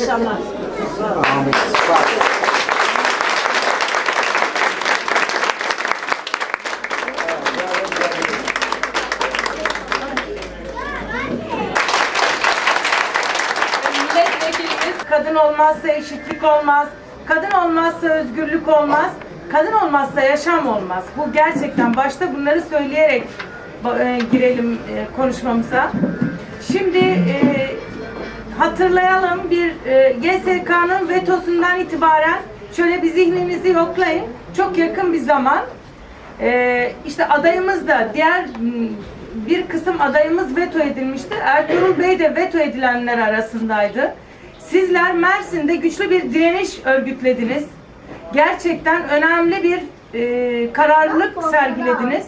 inşallah. Amin. Kadın olmazsa eşitlik olmaz, kadın olmazsa özgürlük olmaz, kadın olmazsa yaşam olmaz. Bu gerçekten başta bunları söyleyerek e, girelim e, konuşmamıza. Şimdi e, hatırlayalım bir e, GSK'nın vetosundan itibaren şöyle bir zihninizi yoklayın. Çok yakın bir zaman e, işte adayımız da diğer bir kısım adayımız veto edilmişti. Ertuğrul Bey de veto edilenler arasındaydı. Sizler Mersin'de güçlü bir direniş örgütlediniz. Gerçekten önemli bir e, kararlılık sergilediniz.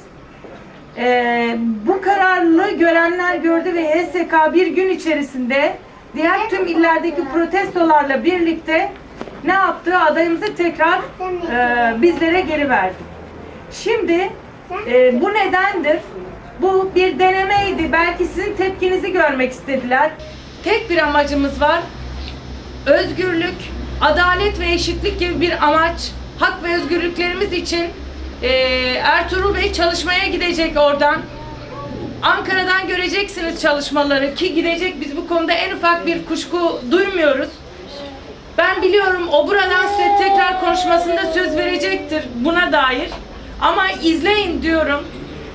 Ee, bu kararlılığı görenler gördü ve HSK bir gün içerisinde diğer tüm illerdeki protestolarla birlikte ne yaptı? Adayımızı tekrar e, bizlere geri verdi. Şimdi e, bu nedendir? Bu bir denemeydi. Belki sizin tepkinizi görmek istediler. Tek bir amacımız var. Özgürlük, adalet ve eşitlik gibi bir amaç, hak ve özgürlüklerimiz için e, Ertuğrul Bey çalışmaya gidecek oradan. Ankara'dan göreceksiniz çalışmaları ki gidecek biz bu konuda en ufak bir kuşku duymuyoruz. Ben biliyorum o buradan size tekrar konuşmasında söz verecektir buna dair. Ama izleyin diyorum.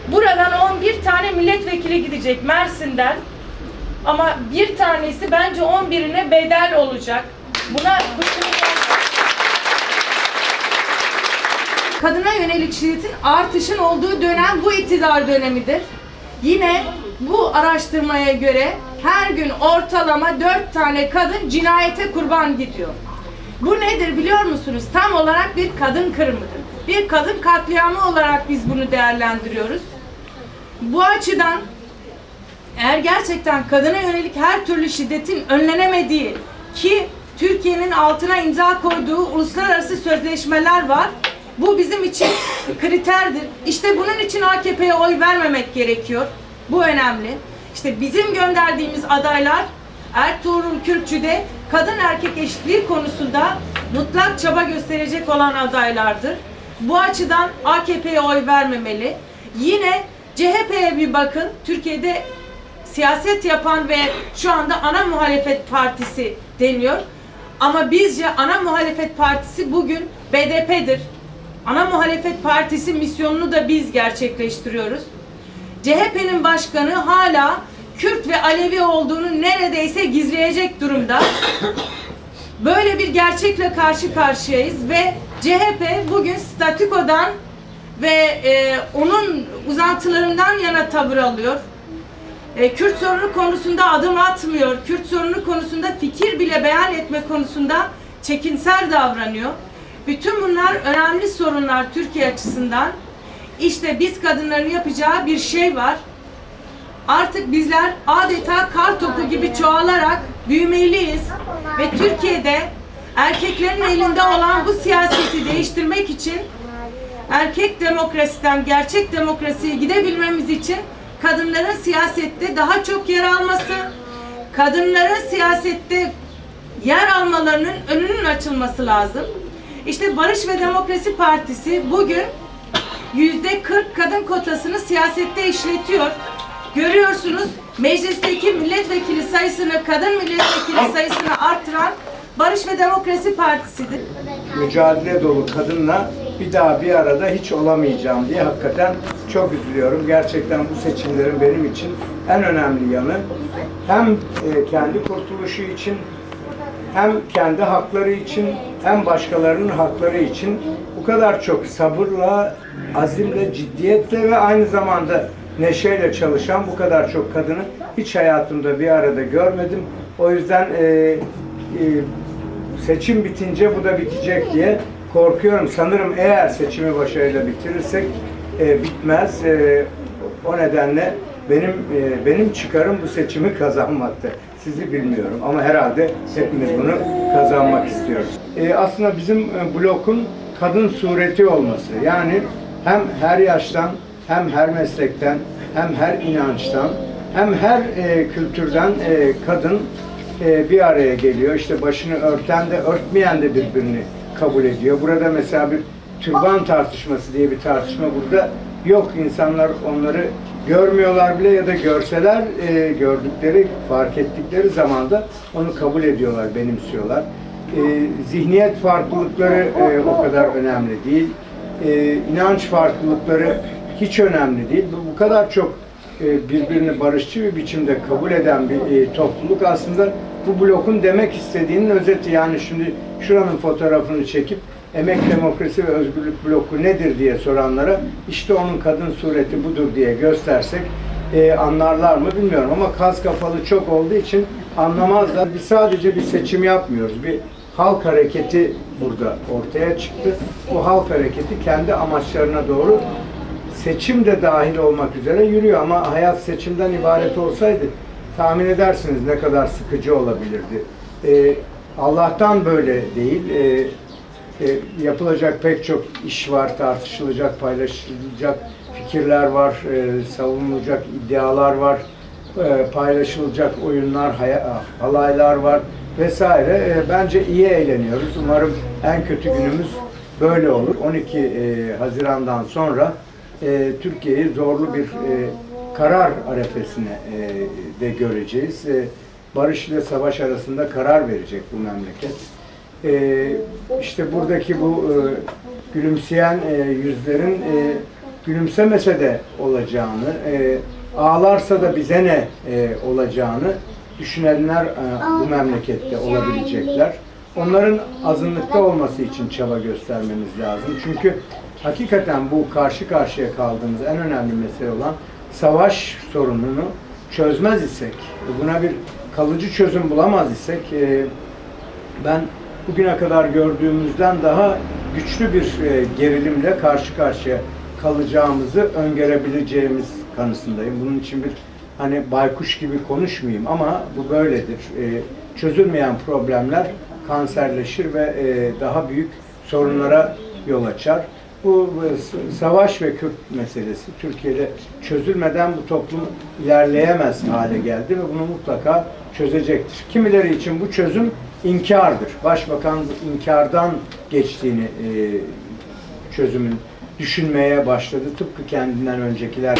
Buradan 11 tane milletvekili gidecek Mersin'den. Ama bir tanesi bence 11'ine bedel olacak. Buna. Kadına yönelik şiddetin artışın olduğu dönem bu iktidar dönemidir. Yine bu araştırmaya göre her gün ortalama 4 tane kadın cinayete kurban gidiyor. Bu nedir biliyor musunuz? Tam olarak bir kadın kırımıdır. Bir kadın katliamı olarak biz bunu değerlendiriyoruz. Bu açıdan eğer gerçekten kadına yönelik her türlü şiddetin önlenemediği ki Türkiye'nin altına imza koyduğu uluslararası sözleşmeler var. Bu bizim için kriterdir. İşte bunun için AKP'ye oy vermemek gerekiyor. Bu önemli. İşte bizim gönderdiğimiz adaylar Ertuğrul Kürkçü'de kadın erkek eşitliği konusunda mutlak çaba gösterecek olan adaylardır. Bu açıdan AKP'ye oy vermemeli. Yine CHP'ye bir bakın. Türkiye'de siyaset yapan ve şu anda ana muhalefet partisi deniyor. Ama bizce ana muhalefet partisi bugün BDP'dir. Ana muhalefet partisi misyonunu da biz gerçekleştiriyoruz. CHP'nin başkanı hala Kürt ve Alevi olduğunu neredeyse gizleyecek durumda. Böyle bir gerçekle karşı karşıyayız ve CHP bugün statükodan ve e, onun uzantılarından yana tavır alıyor. E, Kürt sorunu konusunda adım atmıyor. Kürt sorunu konusunda fikir bile beyan etme konusunda çekinsel davranıyor. Bütün bunlar önemli sorunlar Türkiye açısından. İşte biz kadınların yapacağı bir şey var. Artık bizler adeta kar topu gibi çoğalarak büyümeliyiz ve Türkiye'de erkeklerin elinde olan bu siyaseti değiştirmek için erkek demokrasiden gerçek demokrasiye gidebilmemiz için kadınların siyasette daha çok yer alması, kadınların siyasette yer almalarının önünün açılması lazım. İşte Barış ve Demokrasi Partisi bugün yüzde 40 kadın kotasını siyasette işletiyor. Görüyorsunuz meclisteki milletvekili sayısını, kadın milletvekili sayısını artıran Barış ve Demokrasi Partisi'dir. mücadele dolu kadınla bir daha bir arada hiç olamayacağım diye hakikaten çok üzülüyorum. Gerçekten bu seçimlerin benim için en önemli yanı hem e, kendi kurtuluşu için hem kendi hakları için hem başkalarının hakları için bu kadar çok sabırla, azimle, ciddiyetle ve aynı zamanda neşeyle çalışan bu kadar çok kadını hiç hayatımda bir arada görmedim. O yüzden e, e, seçim bitince bu da bitecek diye korkuyorum. Sanırım eğer seçimi başarıyla bitirirsek e, bitmez. E, o nedenle benim e, benim çıkarım bu seçimi kazanmaktı. Sizi bilmiyorum ama herhalde hepimiz bunu kazanmak istiyoruz. E, aslında bizim e, blokun kadın sureti olması. Yani hem her yaştan hem her meslekten hem her inançtan hem her e, kültürden e, kadın e, bir araya geliyor. İşte başını örten de örtmeyen de birbirini kabul ediyor. Burada mesela bir türban tartışması diye bir tartışma burada yok. İnsanlar onları görmüyorlar bile ya da görseler e, gördükleri, fark ettikleri zaman da onu kabul ediyorlar, benimsiyorlar. E, zihniyet farklılıkları e, o kadar önemli değil. E, inanç farklılıkları hiç önemli değil. Bu, bu kadar çok e, birbirini barışçı bir biçimde kabul eden bir e, topluluk aslında bu blokun demek istediğinin özeti. Yani şimdi şuranın fotoğrafını çekip Emek Demokrasi ve Özgürlük Bloku nedir diye soranlara işte onun kadın sureti budur diye göstersek e, anlarlar mı bilmiyorum ama kas kafalı çok olduğu için anlamazlar. Biz sadece bir seçim yapmıyoruz. Bir halk hareketi burada ortaya çıktı. Bu halk hareketi kendi amaçlarına doğru seçim de dahil olmak üzere yürüyor ama hayat seçimden ibaret olsaydı tahmin edersiniz ne kadar sıkıcı olabilirdi. Ee, Allah'tan böyle değil. Ee, e, yapılacak pek çok iş var, tartışılacak, paylaşılacak fikirler var, e, savunulacak iddialar var, e, paylaşılacak oyunlar, halaylar var vesaire. E, bence iyi eğleniyoruz. Umarım en kötü günümüz böyle olur. 12 e, Haziran'dan sonra e, Türkiye'yi zorlu bir e, karar arefesine e, de göreceğiz. E, barış ile savaş arasında karar verecek bu memleket. E, işte buradaki bu e, gülümseyen e, yüzlerin e, gülümsemese de olacağını, e, ağlarsa da bize ne e, olacağını düşünenler e, bu memlekette olabilecekler. Onların azınlıkta olması için çaba göstermemiz lazım. Çünkü hakikaten bu karşı karşıya kaldığımız en önemli mesele olan savaş sorununu çözmez isek, buna bir kalıcı çözüm bulamaz isek, e, ben bugüne kadar gördüğümüzden daha güçlü bir e, gerilimle karşı karşıya kalacağımızı öngörebileceğimiz kanısındayım. Bunun için bir hani baykuş gibi konuşmayayım ama bu böyledir. E, çözülmeyen problemler kanserleşir ve e, daha büyük sorunlara yol açar. Bu savaş ve Kürt meselesi Türkiye'de çözülmeden bu toplum ilerleyemez hale geldi ve bunu mutlaka çözecektir. Kimileri için bu çözüm inkardır. Başbakan inkardan geçtiğini e, çözümün düşünmeye başladı. Tıpkı kendinden öncekiler.